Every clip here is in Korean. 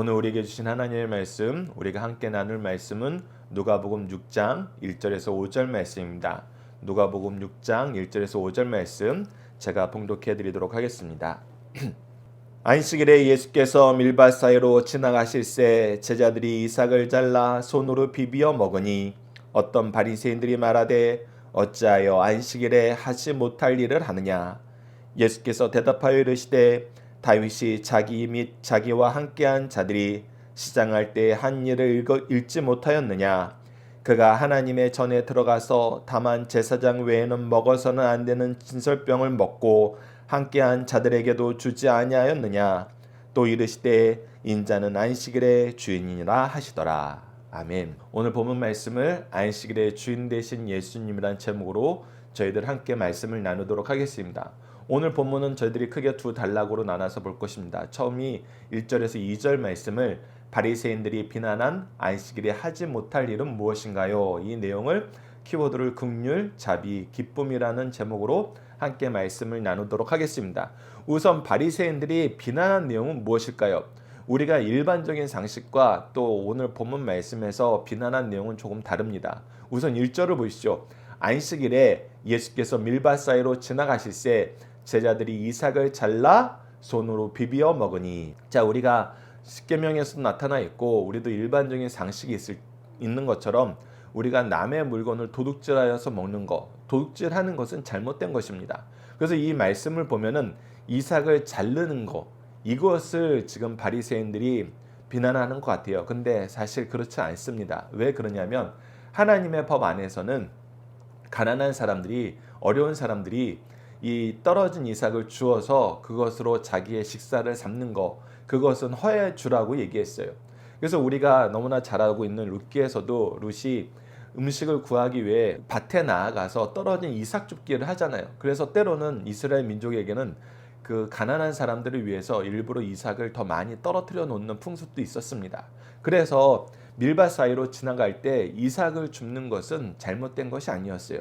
오늘 우리에게 주신 하나님의 말씀, 우리가 함께 나눌 말씀은 누가복음 6장 1절에서 5절 말씀입니다. 누가복음 6장 1절에서 5절 말씀 제가 봉독해 드리도록 하겠습니다. 안식일에 예수께서 밀밭 사이로 지나가실새 제자들이 이삭을 잘라 손으로 비비어 먹으니 어떤 바리새인들이 말하되 어찌하여 안식일에 하지 못할 일을 하느냐 예수께서 대답하여 이르시되 다윗이 자기 및 자기와 함께한 자들이 시장할 때 한 일을 읽지 못하였느냐? 그가 하나님의 전에 들어가서 다만 제사장 외에는 먹어서는 안 되는 진설병을 먹고 함께한 자들에게도 주지 아니하였느냐? 또 이르시되 인자는 안식일의 주인이라 하시더라. 아멘. 오늘 본문 말씀을 안식일의 주인 되신 예수님이란 제목으로 저희들 함께 말씀을 나누도록 하겠습니다 오늘 본문은 저희들이 크게 두 단락으로 나눠서 볼 것입니다. 처음이 1절에서 2절 말씀을 바리새인들이 비난한 안식일에 하지 못할 일은 무엇인가요? 이 내용을 키워드를 극률, 자비, 기쁨이라는 제목으로 함께 말씀을 나누도록 하겠습니다. 우선 바리새인들이 비난한 내용은 무엇일까요? 우리가 일반적인 상식과 또 오늘 본문 말씀에서 비난한 내용은 조금 다릅니다. 우선 1절을 보시죠. 안식일에 예수께서 밀밭 사이로 지나가실새 제자들이 이삭을 잘라 손으로 비비어 먹으니 자 우리가 십계명에서도 나타나 있고 우리도 일반적인 상식이 있을, 있는 것처럼 우리가 남의 물건을 도둑질하여서 먹는 거 도둑질하는 것은 잘못된 것입니다. 그래서 이 말씀을 보면은 이삭을 자르는 거 이것을 지금 바리새인들이 비난하는 것 같아요. 근데 사실 그렇지 않습니다. 왜 그러냐면 하나님의 법 안에서는 가난한 사람들이 어려운 사람들이 이 떨어진 이삭을 주어서 그것으로 자기의 식사를 삼는 거 그것은 허해 주라고 얘기했어요. 그래서 우리가 너무나 잘 알고 있는 룻기에서도 룻이 음식을 구하기 위해 밭에 나아가서 떨어진 이삭 줍기를 하잖아요. 그래서 때로는 이스라엘 민족에게는 그 가난한 사람들을 위해서 일부러 이삭을 더 많이 떨어뜨려 놓는 풍습도 있었습니다. 그래서 밀밭 사이로 지나갈 때 이삭을 줍는 것은 잘못된 것이 아니었어요.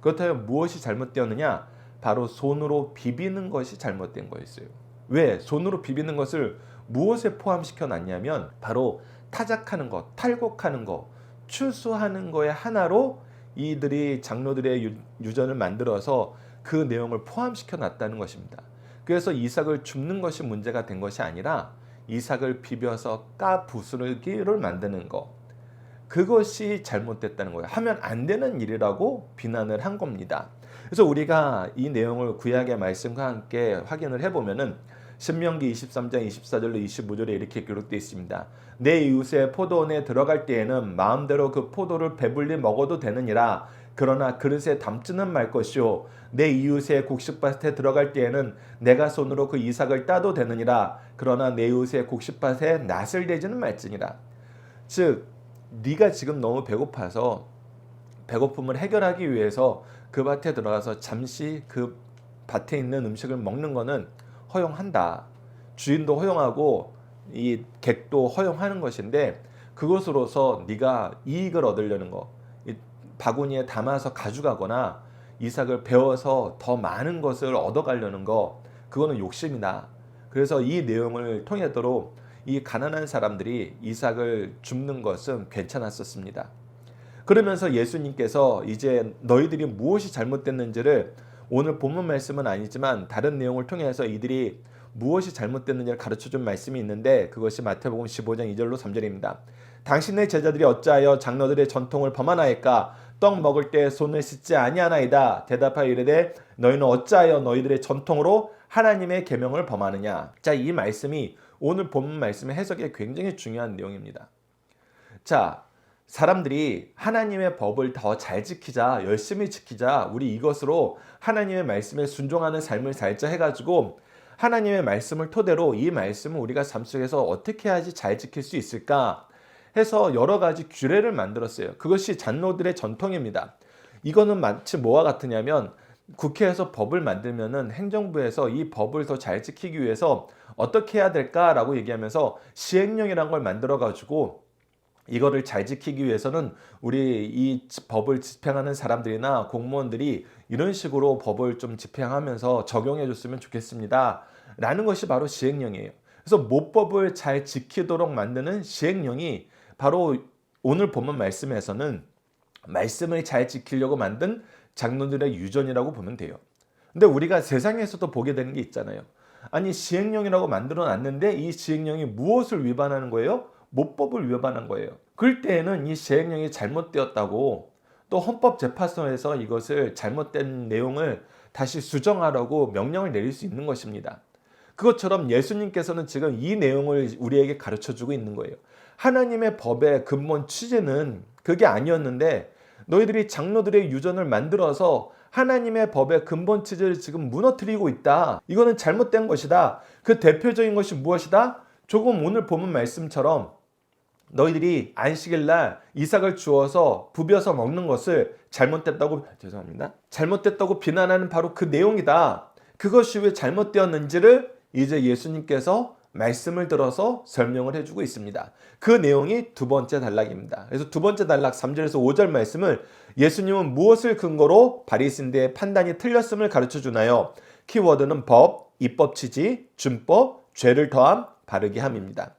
그렇다면 무엇이 잘못되었느냐? 바로 손으로 비비는 것이 잘못된 거였어요. 왜? 손으로 비비는 것을 무엇에 포함시켜 놨냐면 바로 타작하는 것, 탈곡하는 것, 추수하는 거의 하나로 이들이 장로들의 유전을 만들어서 그 내용을 포함시켜 놨다는 것입니다. 그래서 이삭을 줍는 것이 문제가 된 것이 아니라 이삭을 비벼서 까 부스르기를 만드는 것. 그것이 잘못됐다는 거예요. 하면 안 되는 일이라고 비난을 한 겁니다. 그래서 우리가 이 내용을 구약의 말씀과 함께 확인을 해보면은 신명기 23장 24절로 25절에 이렇게 기록되어 있습니다. 내 이웃의 포도원에 들어갈 때에는 마음대로 그 포도를 배불리 먹어도 되느니라. 그러나 그릇에 담지는 말 것이요. 내 이웃의 곡식밭에 들어갈 때에는 내가 손으로 그 이삭을 따도 되느니라. 그러나 내 이웃의 곡식밭에 낫을 대지는 말지니라. 즉, 네가 지금 너무 배고파서 배고픔을 해결하기 위해서 그 밭에 들어가서 잠시 그 밭에 있는 음식을 먹는 거는 허용한다. 주인도 허용하고 이 객도 허용하는 것인데 그것으로서 네가 이익을 얻으려는 거, 바구니에 담아서 가져가거나 이삭을 베어서 더 많은 것을 얻어가려는 거, 그거는 욕심이다. 그래서 이 내용을 통해도록 이 가난한 사람들이 이삭을 줍는 것은 괜찮았었습니다. 그러면서 예수님께서 이제 너희들이 무엇이 잘못됐는지를 오늘 본문 말씀은 아니지만 다른 내용을 통해서 이들이 무엇이 잘못됐는지를 가르쳐 준 말씀이 있는데 그것이 마태복음 15장 2절로 3절입니다. 당신의 제자들이 어찌하여 장로들의 전통을 범하나이까 떡 먹을 때 손을 씻지 아니하나이다 대답하여 이르되 너희는 어찌하여 너희들의 전통으로 하나님의 계명을 범하느냐 자 이 말씀이 오늘 본문 말씀의 해석에 굉장히 중요한 내용입니다. 자 사람들이 하나님의 법을 더 잘 지키자, 열심히 지키자, 우리 이것으로 하나님의 말씀에 순종하는 삶을 살자 해가지고 하나님의 말씀을 토대로 이 말씀을 우리가 삶 속에서 어떻게 해야지 잘 지킬 수 있을까 해서 여러 가지 규례를 만들었어요. 그것이 잔노들의 전통입니다. 이거는 마치 뭐와 같으냐면 국회에서 법을 만들면은 행정부에서 이 법을 더 잘 지키기 위해서 어떻게 해야 될까라고 얘기하면서 시행령이란 걸 만들어 가지고 이거를 잘 지키기 위해서는 우리 이 법을 집행하는 사람들이나 공무원들이 이런 식으로 법을 좀 집행하면서 적용해 줬으면 좋겠습니다. 라는 것이 바로 시행령이에요. 그래서 모법을 잘 지키도록 만드는 시행령이 바로 오늘 본문 말씀에서는 말씀을 잘 지키려고 만든 장로들의 유전이라고 보면 돼요. 근데 우리가 세상에서도 보게 되는 게 있잖아요. 아니 시행령이라고 만들어 놨는데 이 시행령이 무엇을 위반하는 거예요? 모법을 위반한 거예요. 그럴 때에는 이 시행령이 잘못되었다고 또 헌법재판소에서 이것을 잘못된 내용을 다시 수정하라고 명령을 내릴 수 있는 것입니다. 그것처럼 예수님께서는 지금 이 내용을 우리에게 가르쳐 주고 있는 거예요. 하나님의 법의 근본 취지는 그게 아니었는데 너희들이 장로들의 유전을 만들어서 하나님의 법의 근본 취지를 지금 무너뜨리고 있다. 이거는 잘못된 것이다. 그 대표적인 것이 무엇이다? 조금 오늘 보면 말씀처럼 너희들이 안식일 날 이삭을 주어서 부벼서 먹는 것을 잘못됐다고 죄송합니다. 잘못됐다고 비난하는 바로 그 내용이다. 그것이 왜 잘못되었는지를 이제 예수님께서 말씀을 들어서 설명을 해주고 있습니다. 그 내용이 두 번째 단락입니다. 그래서 두 번째 단락 3절에서 5절 말씀을 예수님은 무엇을 근거로 바리신대의 판단이 틀렸음을 가르쳐 주나요? 키워드는 법, 입법 취지, 준법, 죄를 더함, 바르게 함입니다.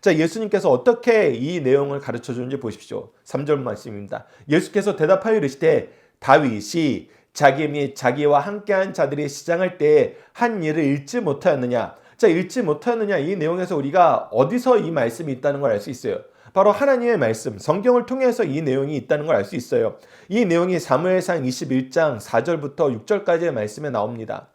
자, 예수님께서 어떻게 이 내용을 가르쳐 주는지 보십시오. 3절 말씀입니다. 예수께서 대답하여 이르시되 다윗이 자기 및 자기와 함께한 자들이 시장할 때에 한 일을 읽지 못하였느냐? 자, 읽지 못하느냐 이 내용에서 우리가 어디서 이 말씀이 있다는 걸 알 수 있어요. 바로 하나님의 말씀, 성경을 통해서 이 내용이 있다는 걸 알 수 있어요. 이 내용이 사무엘상 21장 4절부터 6절까지의 말씀에 나옵니다.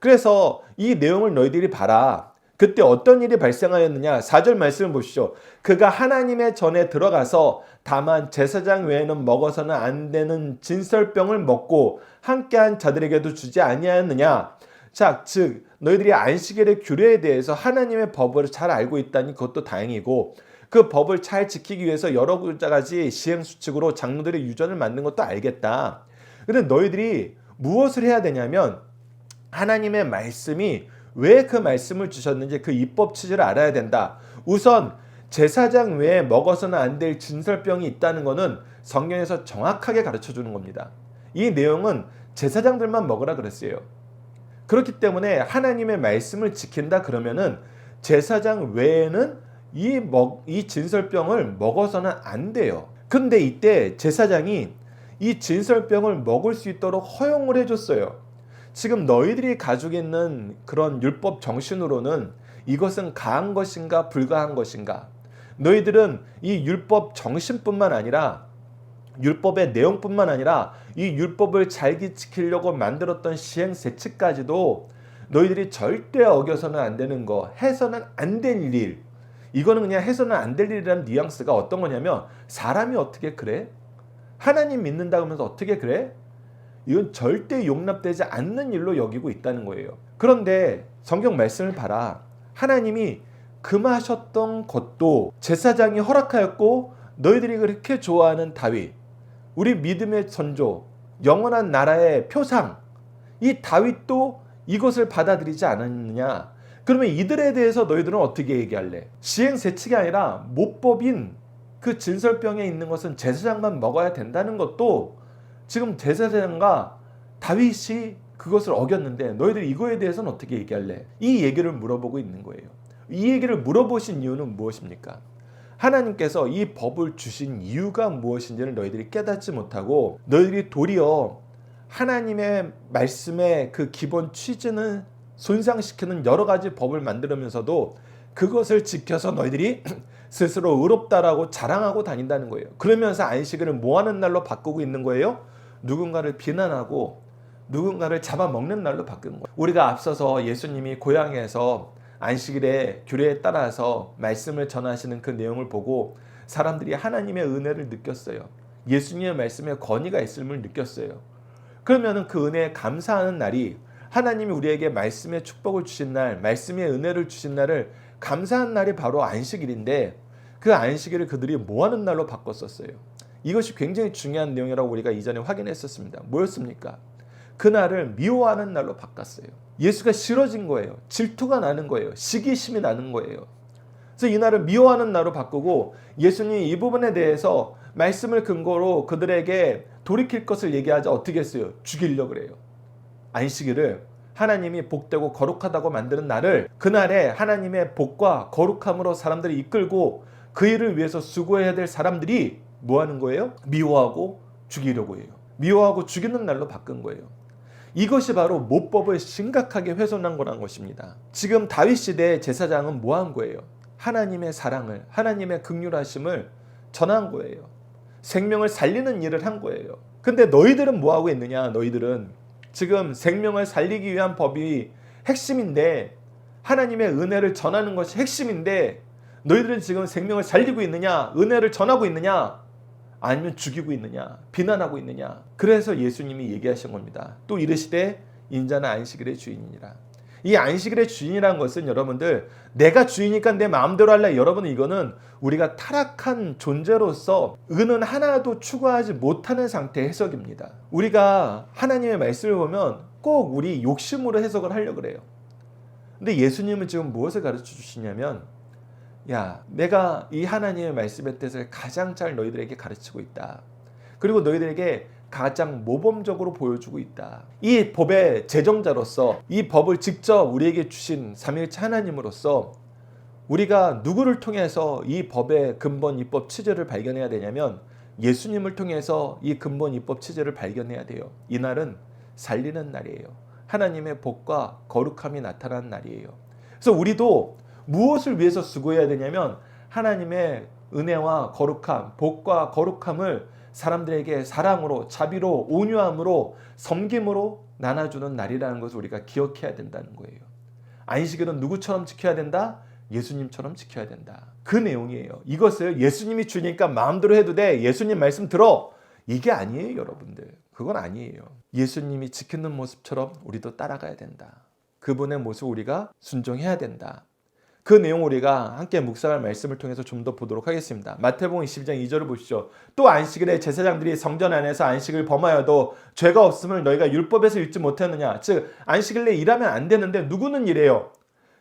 그래서 이 내용을 너희들이 봐라. 그때 어떤 일이 발생하였느냐? 4절 말씀을 보시죠. 그가 하나님의 전에 들어가서 다만 제사장 외에는 먹어서는 안 되는 진설병을 먹고 함께한 자들에게도 주지 아니하였느냐? 자, 즉 너희들이 안식일의 규례에 대해서 하나님의 법을 잘 알고 있다니 그것도 다행이고 그 법을 잘 지키기 위해서 여러 가지 시행 수칙으로 장로들의 유전을 만든 것도 알겠다. 근데 너희들이 무엇을 해야 되냐면 하나님의 말씀이 왜 그 말씀을 주셨는지 그 입법 취지를 알아야 된다. 우선 제사장 외에 먹어서는 안 될 진설병이 있다는 것은 성경에서 정확하게 가르쳐 주는 겁니다. 이 내용은 제사장들만 먹으라 그랬어요. 그렇기 때문에 하나님의 말씀을 지킨다 그러면은 제사장 외에는 이, 먹, 이 진설병을 먹어서는 안 돼요. 근데 이때 제사장이 이 진설병을 먹을 수 있도록 허용을 해줬어요. 지금 너희들이 가지고 있는 그런 율법 정신으로는 이것은 가한 것인가 불가한 것인가? 너희들은 이 율법 정신뿐만 아니라 율법의 내용뿐만 아니라 이 율법을 잘 지키려고 만들었던 시행 세칙까지도 너희들이 절대 어겨서는 안 되는 거, 해서는 안 될 일. 이거는 그냥 해서는 안 될 일이라는 뉘앙스가 어떤 거냐면 사람이 어떻게 그래? 하나님 믿는다 그러면서 어떻게 그래? 이건 절대 용납되지 않는 일로 여기고 있다는 거예요. 그런데 성경 말씀을 봐라. 하나님이 금하셨던 것도 제사장이 허락하였고 너희들이 그렇게 좋아하는 다윗 우리 믿음의 선조, 영원한 나라의 표상, 이 다윗도 이것을 받아들이지 않았느냐? 그러면 이들에 대해서 너희들은 어떻게 얘기할래? 시행 세칙이 아니라 모법인 그 진설병에 있는 것은 제사장만 먹어야 된다는 것도 지금 제사장과 다윗이 그것을 어겼는데 너희들 이거에 대해서는 어떻게 얘기할래? 이 얘기를 물어보고 있는 거예요. 이 얘기를 물어보신 이유는 무엇입니까? 하나님께서 이 법을 주신 이유가 무엇인지를 너희들이 깨닫지 못하고 너희들이 도리어 하나님의 말씀의 그 기본 취지는 손상시키는 여러 가지 법을 만들면서도 그것을 지켜서 너희들이 스스로 의롭다라고 자랑하고 다닌다는 거예요. 그러면서 안식일을 뭐 하는 날로 바꾸고 있는 거예요? 누군가를 비난하고 누군가를 잡아먹는 날로 바꾸는 거예요. 우리가 앞서서 예수님이 고향에서 안식일의 규례에 따라서 말씀을 전하시는 그 내용을 보고 사람들이 하나님의 은혜를 느꼈어요. 예수님의 말씀에 권위가 있음을 느꼈어요. 그러면은 그 은혜에 감사하는 날이 하나님이 우리에게 말씀의 축복을 주신 날, 말씀의 은혜를 주신 날을 감사한 날이 바로 안식일인데 그 안식일을 그들이 뭐 하는 날로 바꿨었어요. 이것이 굉장히 중요한 내용이라고 우리가 이전에 확인했었습니다. 뭐였습니까? 그날을 미워하는 날로 바꿨어요. 예수가 싫어진 거예요. 질투가 나는 거예요. 시기심이 나는 거예요. 그래서 이 날을 미워하는 날로 바꾸고 예수님이 이 부분에 대해서 말씀을 근거로 그들에게 돌이킬 것을 얘기하자 어떻게 했어요? 죽이려 그래요. 안식일을 하나님이 복되고 거룩하다고 만드는 날을 그날에 하나님의 복과 거룩함으로 사람들이 이끌고 그 일을 위해서 수고해야 될 사람들이 뭐 하는 거예요? 미워하고 죽이려고 해요. 미워하고 죽이는 날로 바꾼 거예요. 이것이 바로 모법을 심각하게 훼손한 거란 것입니다. 지금 다윗 시대의 제사장은 뭐 한 거예요? 하나님의 사랑을, 하나님의 극률하심을 전한 거예요. 생명을 살리는 일을 한 거예요. 근데 너희들은 뭐 하고 있느냐? 너희들은 지금 생명을 살리기 위한 법이 핵심인데 하나님의 은혜를 전하는 것이 핵심인데 너희들은 지금 생명을 살리고 있느냐? 은혜를 전하고 있느냐? 아니면 죽이고 있느냐? 비난하고 있느냐? 그래서 예수님이 얘기하신 겁니다. 또 이르시되 인자는 안식일의 주인이니라. 이 안식일의 주인이라는 것은 여러분들 내가 주인이니까 내 마음대로 할래 여러분 이거는 우리가 타락한 존재로서 은은 하나도 추구하지 못하는 상태의 해석입니다. 우리가 하나님의 말씀을 보면 꼭 우리 욕심으로 해석을 하려고 그래요. 근데 예수님은 지금 무엇을 가르쳐 주시냐면 야, 내가 이 하나님의 말씀의 뜻을 가장 잘 너희들에게 가르치고 있다. 그리고 너희들에게 가장 모범적으로 보여주고 있다. 이 법의 제정자로서 이 법을 직접 우리에게 주신 삼일체 하나님으로서 우리가 누구를 통해서 이 법의 근본 입법 취지를 발견해야 되냐면 예수님을 통해서 이 근본 입법 취지를 발견해야 돼요. 이날은 살리는 날이에요. 하나님의 복과 거룩함이 나타나는 날이에요. 그래서 우리도 무엇을 위해서 수고해야 되냐면 하나님의 은혜와 거룩함, 복과 거룩함을 사람들에게 사랑으로, 자비로, 온유함으로, 섬김으로 나눠주는 날이라는 것을 우리가 기억해야 된다는 거예요. 안식일은 누구처럼 지켜야 된다? 예수님처럼 지켜야 된다. 그 내용이에요. 이것을 예수님이 주니까 마음대로 해도 돼. 예수님 말씀 들어. 이게 아니에요, 여러분들. 그건 아니에요. 예수님이 지키는 모습처럼 우리도 따라가야 된다. 그분의 모습 우리가 순종해야 된다. 그 내용 우리가 함께 묵상할 말씀을 통해서 좀 더 보도록 하겠습니다. 마태복음 22장 2절을 보시죠. 또 안식일에 제사장들이 성전 안에서 안식을 범하여도 죄가 없음을 너희가 율법에서 읽지 못했느냐. 즉 안식일에 일하면 안 되는데 누구는 일해요.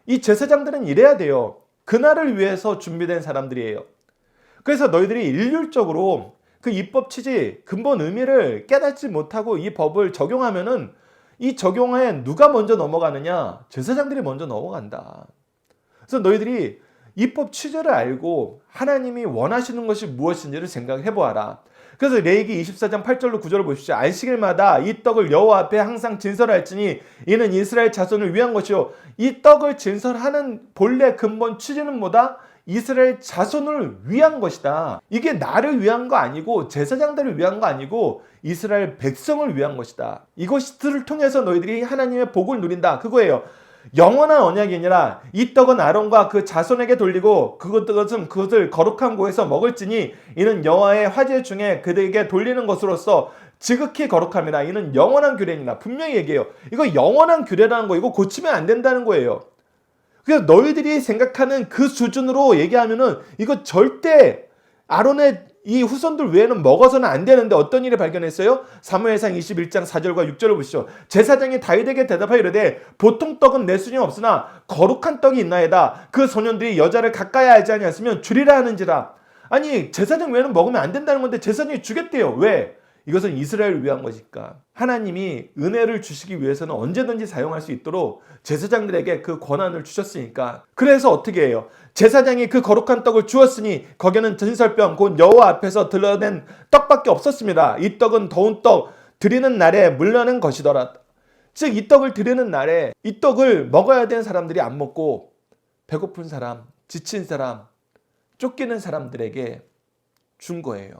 이 제사장들은 일해야 돼요. 그날을 위해서 준비된 사람들이에요. 그래서 너희들이 일률적으로 그 입법 취지 근본 의미를 깨닫지 못하고 이 법을 적용하면은 이 적용에 누가 먼저 넘어가느냐? 제사장들이 먼저 넘어간다. 그래서 너희들이 입법 취지를 알고 하나님이 원하시는 것이 무엇인지를 생각해 보아라. 그래서 레이기 24장 8절로 9절을 보십시오. 안식일마다 이 떡을 여호와 앞에 항상 진설할지니 이는 이스라엘 자손을 위한 것이요. 이 떡을 진설하는 본래 근본 취지는 뭐다? 이스라엘 자손을 위한 것이다. 이게 나를 위한 거 아니고 제사장들을 위한 거 아니고 이스라엘 백성을 위한 것이다. 이것들을 통해서 너희들이 하나님의 복을 누린다. 그거예요. 영원한 언약이 아니라 이 떡은 아론과 그 자손에게 돌리고 그것은 그것을 거룩한 곳에서 먹을지니 이는 여호와의 화제 중에 그들에게 돌리는 것으로서 지극히 거룩함이라 이는 영원한 규례니라 분명히 얘기해요. 이거 영원한 규례라는 거 이거 고치면 안 된다는 거예요. 그래서 너희들이 생각하는 그 수준으로 얘기하면은 이거 절대 아론의 이 후손들 외에는 먹어서는 안 되는데 어떤 일을 발견했어요? 사무엘상 21장 4절과 6절을 보시죠. 제사장이 다윗에게 대답하여 이르되 보통 떡은 내 수준 없으나 거룩한 떡이 있나이다. 그 소년들이 여자를 가까이 하지 아니하으면 주리라 하는지라. 아니 제사장 외에는 먹으면 안 된다는 건데 제사장이 주겠대요. 왜? 이것은 이스라엘을 위한 것이니까 하나님이 은혜를 주시기 위해서는 언제든지 사용할 수 있도록 제사장들에게 그 권한을 주셨으니까 그래서 어떻게 해요? 제사장이 그 거룩한 떡을 주었으니 거기는 전설병 곧 여호와 앞에서 들러낸 떡밖에 없었습니다. 이 떡은 더운 떡 드리는 날에 물려낸 것이더라. 즉 이 떡을 드리는 날에 이 떡을 먹어야 되는 사람들이 안 먹고 배고픈 사람, 지친 사람, 쫓기는 사람들에게 준 거예요.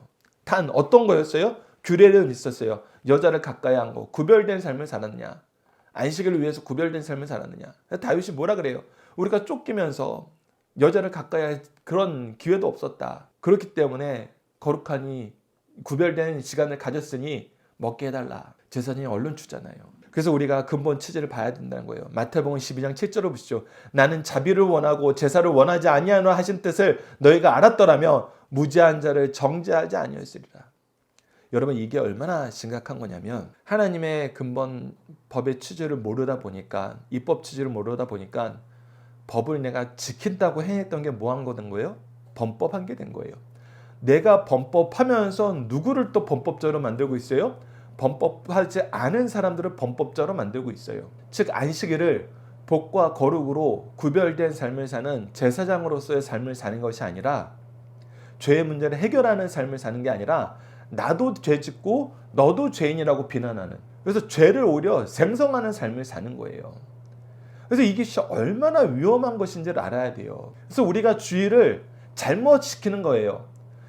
단 어떤 거였어요? 규례는 있었어요. 여자를 가까이 한 거, 구별된 삶을 살았냐? 안식을 위해서 구별된 삶을 살았느냐? 다윗이 뭐라 그래요? 우리가 쫓기면서 여자를 가까이 할 그런 기회도 없었다. 그렇기 때문에 거룩하니 구별된 시간을 가졌으니 먹게 해달라. 제사장이 얼른 주잖아요. 그래서 우리가 근본 취지를 봐야 된다는 거예요. 마태복음 12장 7절을 보시죠. 나는 자비를 원하고 제사를 원하지 아니하노 하신 뜻을 너희가 알았더라면 무지한 자를 정죄하지 아니었으리라. 여러분 이게 얼마나 심각한 거냐면 하나님의 근본 법의 취지를 모르다 보니까 입법 취지를 모르다 보니까 법을 내가 지킨다고 해냈던 게 뭐 한 거된 거예요? 범법한 게 된 거예요. 내가 범법하면서 누구를 또 범법자로 만들고 있어요? 범법하지 않은 사람들을 범법자로 만들고 있어요. 즉 안식일을 복과 거룩으로 구별된 삶을 사는 제사장으로서의 삶을 사는 것이 아니라 죄의 문제를 해결하는 삶을 사는 게 아니라 나도 죄 짓고 너도 죄인이라고 비난하는 그래서 죄를 오히려 생성하는 삶을 사는 거예요. 그래서 이게 얼마나 위험한 것인지를 알아야 돼요. 그래서 우리가 주의를 잘못 시키는 거예요.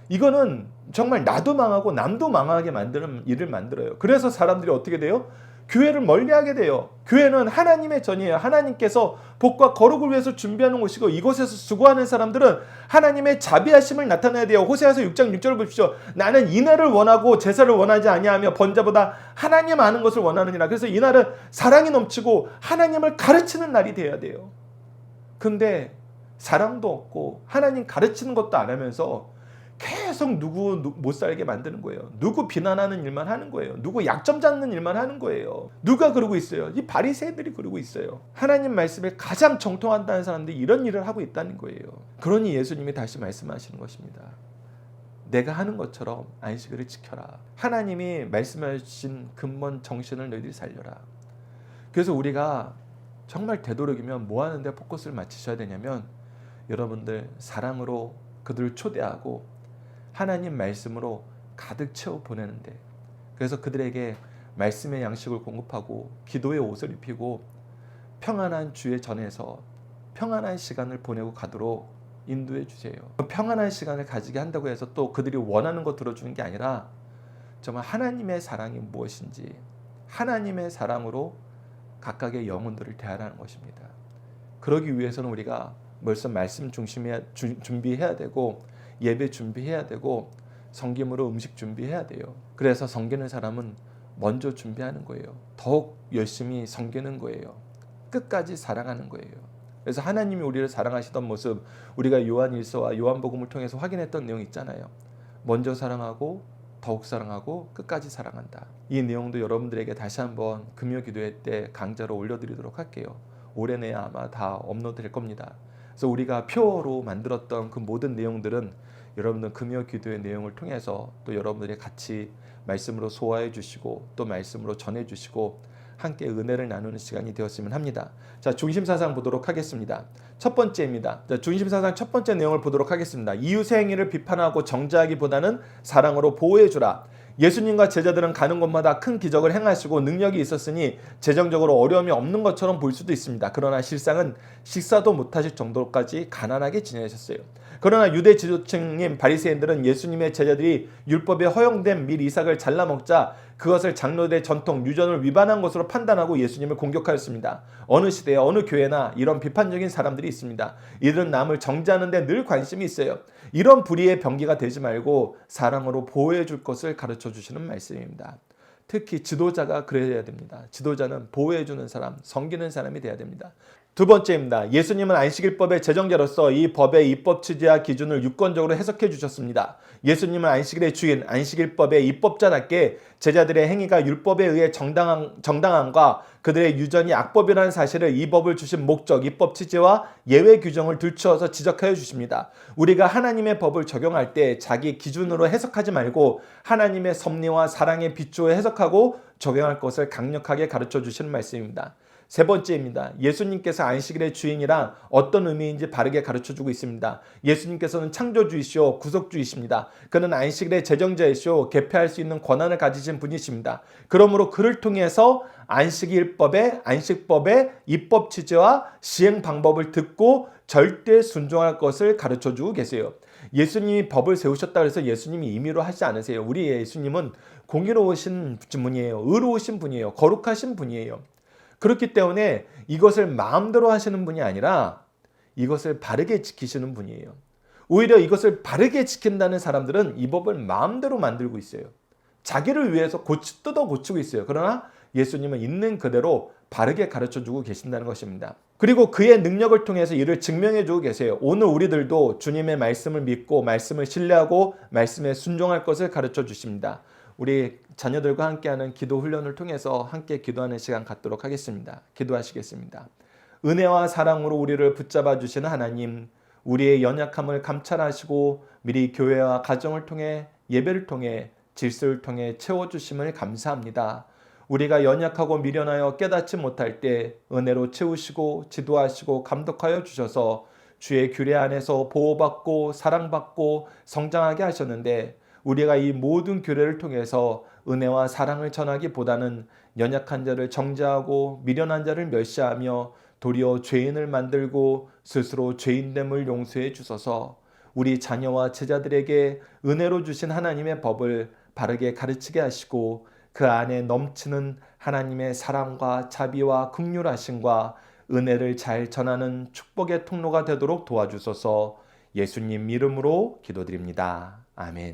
이거는 정말 나도 망하고 남도 망하게 만드는 일을 만들어요. 그래서 사람들이 어떻게 돼요? 교회를 멀리하게 돼요. 교회는 하나님의 전이에요. 하나님께서 복과 거룩을 위해서 준비하는 곳이고 이곳에서 수고하는 사람들은 하나님의 자비하심을 나타내야 돼요. 호세아서 6장 6절을 보십시오. 나는 이날을 원하고 제사를 원하지 아니하며 번자보다 하나님 아는 것을 원하느니라. 그래서 이날은 사랑이 넘치고 하나님을 가르치는 날이 돼야 돼요. 근데 사랑도 없고 하나님 가르치는 것도 안 하면서 계속 누구 누- 못 살게 만드는 거예요. 누구 비난하는 일만 하는 거예요. 누구 약점 잡는 일만 하는 거예요. 누가 그러고 있어요? 이 바리새인들이 그러고 있어요. 하나님 말씀에 가장 정통한다는 사람들이 이런 일을 하고 있다는 거예요. 그러니 예수님이 다시 말씀하시는 것입니다. 내가 하는 것처럼 안식일을 지켜라. 하나님이 말씀하신 근본 정신을 너희들이 살려라. 그래서 우리가 정말 되도록이면 뭐 하는데 포커스를 맞추셔야 되냐면 여러분들 사랑으로 그들을 초대하고 하나님 말씀으로 가득 채워 보내는데 그래서 그들에게 말씀의 양식을 공급하고 기도의 옷을 입히고 평안한 주의 전에서 평안한 시간을 보내고 가도록 인도해 주세요. 평안한 시간을 가지게 한다고 해서 또 그들이 원하는 거 들어주는 게 아니라 정말 하나님의 사랑이 무엇인지 하나님의 사랑으로 각각의 영혼들을 대하라는 것입니다. 그러기 위해서는 우리가 벌써 말씀 중심에 주- 준비해야 되고 예배 준비해야 되고 성김으로 음식 준비해야 돼요. 그래서 섬기는 사람은 먼저 준비하는 거예요. 더욱 열심히 섬기는 거예요. 끝까지 사랑하는 거예요. 그래서 하나님이 우리를 사랑하시던 모습 우리가 요한 일서와 요한복음을 통해서 확인했던 내용 있잖아요. 먼저 사랑하고 더욱 사랑하고 끝까지 사랑한다. 이 내용도 여러분들에게 다시 한번 금요 기도회 때 강좌로 올려드리도록 할게요. 올해 내에 아마 다 업로드 될 겁니다. 그래서 우리가 표로 만들었던 그 모든 내용들은 여러분들 금요 기도의 내용을 통해서 또 여러분들이 같이 말씀으로 소화해 주시고 또 말씀으로 전해 주시고 함께 은혜를 나누는 시간이 되었으면 합니다. 자, 중심 사상 보도록 하겠습니다. 첫 번째입니다. 자, 중심 사상 첫 번째 내용을 보도록 하겠습니다. 이웃의 행위를 비판하고 정죄하기보다는 사랑으로 보호해 주라. 예수님과 제자들은 가는 곳마다 큰 기적을 행하시고 능력이 있었으니 재정적으로 어려움이 없는 것처럼 보일 수도 있습니다. 그러나 실상은 식사도 못하실 정도까지 가난하게 지내셨어요. 그러나 유대 지도층인 바리새인들은 예수님의 제자들이 율법에 허용된 밀 이삭을 잘라 먹자 그것을 장로대 전통 유전을 위반한 것으로 판단하고 예수님을 공격하였습니다. 어느 시대에 어느 교회나 이런 비판적인 사람들이 있습니다. 이들은 남을 정죄하는 데 늘 관심이 있어요. 이런 불의의 병기가 되지 말고 사랑으로 보호해 줄 것을 가르쳐 주시는 말씀입니다. 특히 지도자가 그래야 됩니다. 지도자는 보호해 주는 사람, 섬기는 사람이 돼야 됩니다. 두 번째입니다. 예수님은 안식일법의 제정자로서 이 법의 입법 취지와 기준을 유권적으로 해석해 주셨습니다. 예수님은 안식일의 주인, 안식일법의 입법자답게 제자들의 행위가 율법에 의해 정당한, 정당함과 그들의 유전이 악법이라는 사실을 이 법을 주신 목적, 입법 취지와 예외 규정을 들추어서 지적하여 주십니다. 우리가 하나님의 법을 적용할 때 자기 기준으로 해석하지 말고 하나님의 섭리와 사랑에 비추어 해석하고 적용할 것을 강력하게 가르쳐 주시는 말씀입니다. 세 번째입니다. 예수님께서 안식일의 주인이란 어떤 의미인지 바르게 가르쳐 주고 있습니다. 예수님께서는 창조주이시오, 구속주이십니다. 그는 안식일의 제정자이시오, 개폐할 수 있는 권한을 가지 신 분이십니다. 그러므로 그를 통해서 안식일법의 안식법의 입법 취지와 시행 방법을 듣고 절대 순종할 것을 가르쳐 주고 계세요. 예수님이 법을 세우셨다 그래서 예수님이 임의로 하지 않으세요. 우리 예수님은 공의로우신 분이에요. 의로우신 분이에요. 거룩하신 분이에요. 그렇기 때문에 이것을 마음대로 하시는 분이 아니라 이것을 바르게 지키시는 분이에요. 오히려 이것을 바르게 지킨다는 사람들은 이 법을 마음대로 만들고 있어요. 자기를 위해서 고치, 뜯어 고치고 있어요. 그러나 예수님은 있는 그대로 바르게 가르쳐 주고 계신다는 것입니다. 그리고 그의 능력을 통해서 이를 증명해 주고 계세요. 오늘 우리들도 주님의 말씀을 믿고 말씀을 신뢰하고 말씀에 순종할 것을 가르쳐 주십니다. 우리 자녀들과 함께하는 기도 훈련을 통해서 함께 기도하는 시간 갖도록 하겠습니다. 기도하시겠습니다. 은혜와 사랑으로 우리를 붙잡아 주시는 하나님, 우리의 연약함을 감찰하시고 미리 교회와 가정을 통해 예배를 통해 질서를 통해 채워주심을 감사합니다. 우리가 연약하고 미련하여 깨닫지 못할 때 은혜로 채우시고 지도하시고 감독하여 주셔서 주의 규례 안에서 보호받고 사랑받고 성장하게 하셨는데 우리가 이 모든 규례를 통해서 은혜와 사랑을 전하기보다는 연약한 자를 정죄하고 미련한 자를 멸시하며 도리어 죄인을 만들고 스스로 죄인됨을 용서해 주소서 우리 자녀와 제자들에게 은혜로 주신 하나님의 법을 바르게 가르치게 하시고 그 안에 넘치는 하나님의 사랑과 자비와 극률하심과 은혜를 잘 전하는 축복의 통로가 되도록 도와주소서 예수님 이름으로 기도드립니다. 아멘.